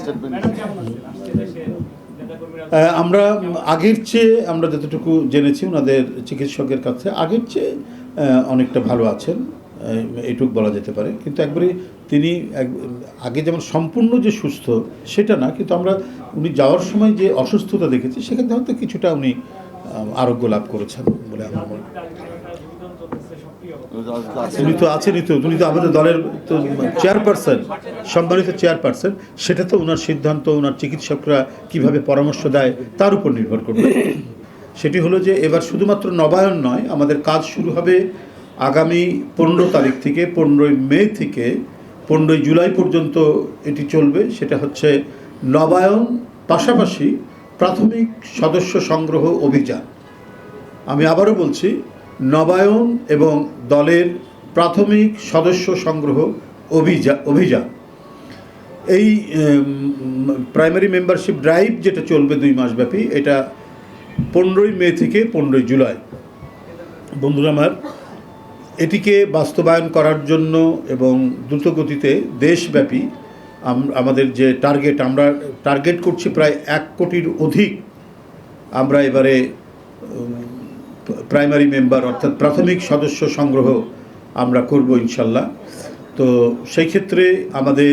Statement আমরা আগের চেয়ে আমরা যতটুকু জেনেছি ওনাদের চিকিৎসকের কাছে আগের চেয়ে অনেকটা ভালো আছেন। এটুক বলা যেতে পারে। কিন্তু একবারে তিনি আগে যেমন সম্পূর্ণ যে সুস্থ সেটা না কিন্তু আমরা উনি যাওয়ার সময় যে অসুস্থতা দেখেছি সেখানে হয়তো কিছুটা উনি আরোগ্য লাভ করেছেন বলে আমার মনে হয়। উনি তো আছেনই তো, উনি তো আমাদের দলের তো চেয়ারপারসন সম্মানিত চেয়ারপারসন সেটা তো ওনার সিদ্ধান্ত ওনার চিকিৎসকরা কীভাবে পরামর্শ দেয়, তার উপর নির্ভর করবে। সেটি হলো যে এবার শুধুমাত্র নবায়ন নয়, আমাদের কাজ শুরু হবে আগামী পনেরো তারিখ থেকে, পনেরোই মে থেকে, পনেরোই জুলাই পর্যন্ত এটি চলবে, সেটা হচ্ছে নবায়ন, পাশাপাশি প্রাথমিক সদস্য সংগ্রহ অভিযান। আমি আবারও বলছি নবায়ন এবং দলের প্রাথমিক সদস্য সংগ্রহ অভিযান অভিযান। এই প্রাইমারি মেম্বারশিপ ড্রাইভ যেটা চলবে দুই মাসব্যাপী এটা পনেরোই মে থেকে পনেরোই জুলাই। বন্ধুরা আমার, এটিকে বাস্তবায়ন করার জন্য এবং দ্রুতগতিতে দেশব্যাপী আমাদের যে টার্গেট আমরা টার্গেট করছি প্রায় এক কোটির অধিক। আমরা এবারে প্রাইমারি মেম্বার অর্থাৎ প্রাথমিক সদস্য সংগ্রহ আমরা করব ইনশাল্লাহ। তো সেই ক্ষেত্রে আমাদের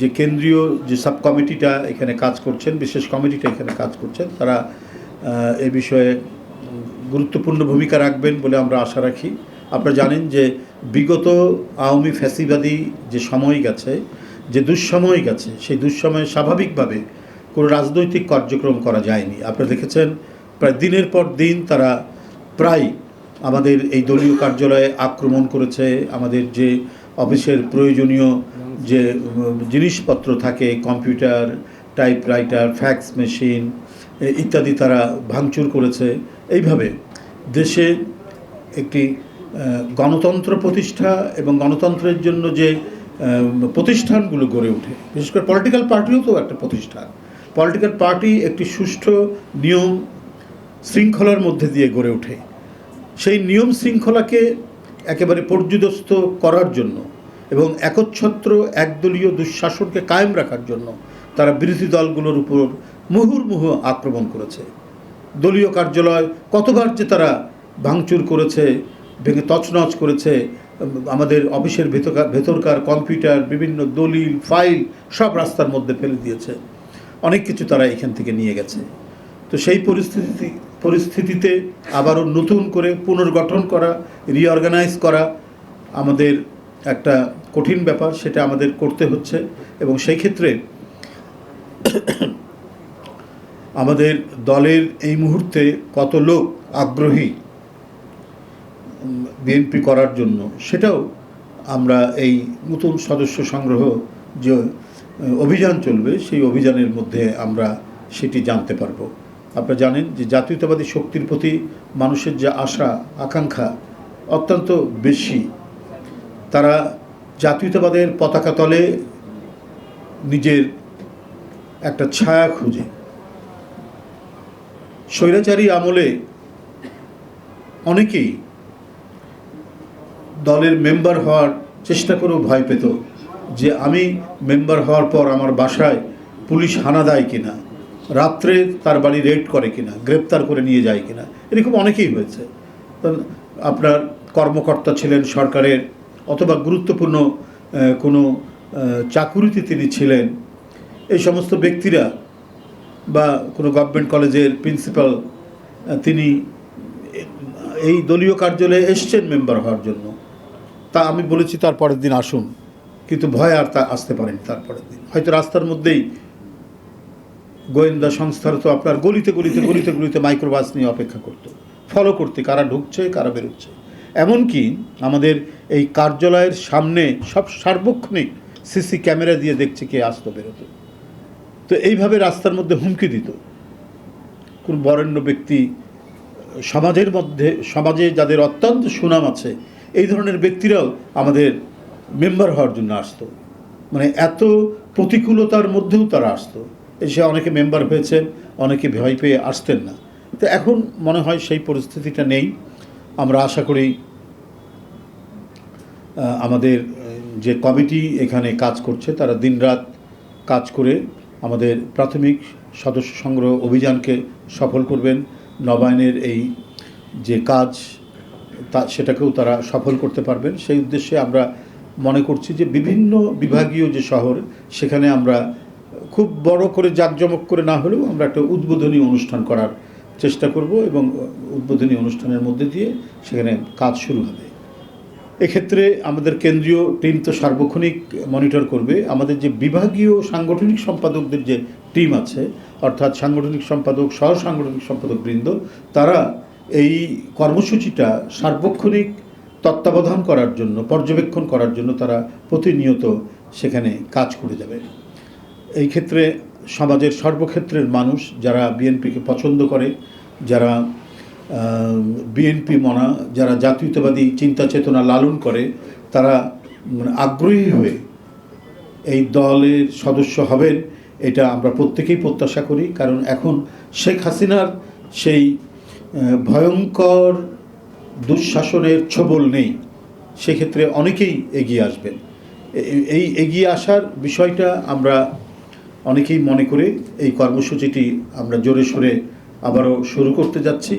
যে কেন্দ্রীয় যে সাব কমিটিটা এখানে কাজ করছেন, বিশেষ কমিটিটা এখানে কাজ করছেন, তারা এ বিষয়ে গুরুত্বপূর্ণ ভূমিকা রাখবেন বলে আমরা আশা রাখি। আপনারা জানেন যে বিগত আওয়ামী ফ্যাসিবাদী যে সময় গেছে, যে দুঃসময় গেছে, সেই দুঃসময়ে স্বাভাবিকভাবে কোনো রাজনৈতিক কার্যক্রম করা যায়নি। আপনারা দেখেছেন, প্রায় দিনের পর দিন তারা প্রায় আমাদের এই দলীয় কার্যালয়ে আক্রমণ করেছে, আমাদের যে অফিসের প্রয়োজনীয় যে জিনিসপত্র থাকে, কম্পিউটার, টাইপরাইটার, ফ্যাক্স মেশিন ইত্যাদি তারা ভাঙচুর করেছে। এইভাবে দেশে একটি গণতন্ত্র প্রতিষ্ঠা এবং গণতন্ত্রের জন্য যে প্রতিষ্ঠানগুলো গড়ে ওঠে, বিশেষ করে পলিটিক্যাল পার্টিও তো একটা প্রতিষ্ঠান। পলিটিক্যাল পার্টি একটি সুষ্ঠু নিয়ম শৃঙ্খলার মধ্যে দিয়ে গড়ে ওঠে। সেই নিয়ম শৃঙ্খলাকে একেবারে পর্যুদস্ত করার জন্য এবং একচ্ছত্র একদলীয় দুঃশাসনকে কায়েম রাখার জন্য তারা বিরোধী দলগুলোর উপর মুহুর্মুহু আক্রমণ করেছে। দলীয় কার্যালয় কতবার যে তারা ভাঙচুর করেছে, ভেঙে তছনছ করেছে, আমাদের অফিসের ভেতরকার ভেতরকার কম্পিউটার, বিভিন্ন দলিল, ফাইল সব রাস্তার মধ্যে ফেলে দিয়েছে। অনেক কিছু তারা এখান থেকে নিয়ে গেছে। তো সেই পরিস্থিতি পরিস্থিতিতে আবারও নতুন করে পুনর্গঠন করা রিঅর্গানাইজ করা আমাদের একটা কঠিন ব্যাপার, সেটা আমাদের করতে হচ্ছে। এবং সেই ক্ষেত্রে আমাদের দলের এই মুহূর্তে কত লোক আগ্রহী বিএনপি করার জন্য, সেটাও আমরা এই নতুন সদস্য সংগ্রহ যে অভিযান চলবে, সেই অভিযানের মধ্যে আমরা সেটি জানতে পারব। আপনারা জানেন যে জাতীয়তাবাদী শক্তির প্রতি মানুষের যে আশা, আকাঙ্ক্ষা অত্যন্ত বেশি। তারা জাতীয়তাবাদের পতাকা তলে নিজের একটা ছায়া খুঁজে। স্বৈরাচারী আমলে অনেকেই দলের মেম্বার হওয়ার চেষ্টা করেও ভয় পেত যে, আমি মেম্বার হওয়ার পর আমার বাসায় পুলিশ হানা দেয় কিনা? রাত্রে তার বাড়ি রেড করে কিনা, গ্রেপ্তার করে নিয়ে যায় কিনা এরকম অনেকেই হয়েছে। আপনার কর্মকর্তা ছিলেন সরকারের অথবা গুরুত্বপূর্ণ কোনো চাকুরিতে তিনি ছিলেন। এই সমস্ত ব্যক্তিরা বা কোনো গভর্নমেন্ট কলেজের প্রিন্সিপাল তিনি এই দলীয় কার্যালয়ে এসছেন মেম্বার হওয়ার জন্য। তা আমি বলেছি তার পরের দিন আসুন, কিন্তু ভয় আর তা আসতে পারেনি তার পরের দিন। হয়তো রাস্তার মধ্যেই গোয়েন্দা সংস্থার তো আপনার গলিতে গলিতে গলিতে গলিতে মাইক্রোবাস নিয়ে অপেক্ষা করতো। ফলো করতে, কারা ঢুকছে, কারা বেরোচ্ছে। এমনকি আমাদের এই কার্যালয়ের সামনে সব সার্বক্ষণিক সিসি ক্যামেরা দিয়ে দেখছে কে আসতো বেরোতো। তো এইভাবে রাস্তার মধ্যে হুমকি দিত। কোন বরেণ্য ব্যক্তি, সমাজের মধ্যে, সমাজে যাদের অত্যন্ত সুনাম আছে, এই ধরনের ব্যক্তিরাও আমাদের মেম্বার হওয়ার জন্য আসতো। মানে এত প্রতিকূলতার মধ্যেও তারা আসতো। এসে অনেকে মেম্বার হয়েছেন অনেকে ভয় পেয়ে আসতেন না। তো এখন মনে হয় সেই পরিস্থিতিটা নেই। আমরা আশা করি আমাদের, যে কমিটি এখানে কাজ করছে, তারা দিনরাত কাজ করে আমাদের প্রাথমিক সদস্য সংগ্রহ অভিযানকে সফল করবেন। নবায়নের এই যে কাজ, তা সেটাকেও তারা সফল করতে পারবেন। সেই উদ্দেশ্যে আমরা মনে করছি যে বিভিন্ন বিভাগীয় যে শহর, সেখানে আমরা খুব বড় করে জাঁকজমক করে না হলেও আমরা একটা উদ্বোধনী অনুষ্ঠান করার চেষ্টা করব এবং উদ্বোধনী অনুষ্ঠানের মধ্যে দিয়ে সেখানে কাজ শুরু হবে। এক্ষেত্রে আমাদের কেন্দ্রীয় টিম তো সার্বক্ষণিক মনিটর করবে। আমাদের যে বিভাগীয় সাংগঠনিক সম্পাদকদের যে টিম আছে, অর্থাৎ সাংগঠনিক সম্পাদক, সহ সাংগঠনিক সম্পাদক বৃন্দ, তারা এই কর্মসূচিটা সার্বক্ষণিক তত্ত্বাবধান করার জন্য, পর্যবেক্ষণ করার জন্য তারা প্রতিনিয়ত সেখানে কাজ করে যাবে। এই ক্ষেত্রে সমাজের সর্বক্ষেত্রের মানুষ যারা বিএনপিকে পছন্দ করে, যারা বিএনপি মনা, যারা জাতীয়তাবাদী চিন্তা চেতনা লালন করে, তারা মানে আগ্রহী হয়ে এই দলের সদস্য হবেন, এটা আমরা প্রত্যেকেই প্রত্যাশা করি। কারণ এখন শেখ হাসিনার সেই ভয়ঙ্কর দুঃশাসনের ছবল নেই। সেক্ষেত্রে অনেকেই এগিয়ে আসবেন। এই এগিয়ে আসার বিষয়টা আমরা অনেকেই মনে করে এই কর্মসূচিটি আমরা জোরে সোরে আবারও শুরু করতে যাচ্ছি।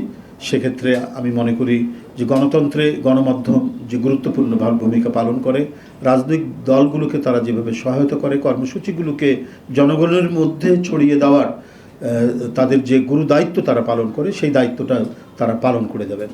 সেক্ষেত্রে আমি মনে করি যে গণতন্ত্রে গণমাধ্যম যে গুরুত্বপূর্ণ ভূমিকা পালন করে, রাজনৈতিক দলগুলোকে তারা যেভাবে সহায়তা করে, কর্মসূচিগুলোকে জনগণের মধ্যে ছড়িয়ে দেওয়ার তাদের যে গুরু দায়িত্ব তারা পালন করে, সেই দায়িত্বটা তারা পালন করে যাবেন।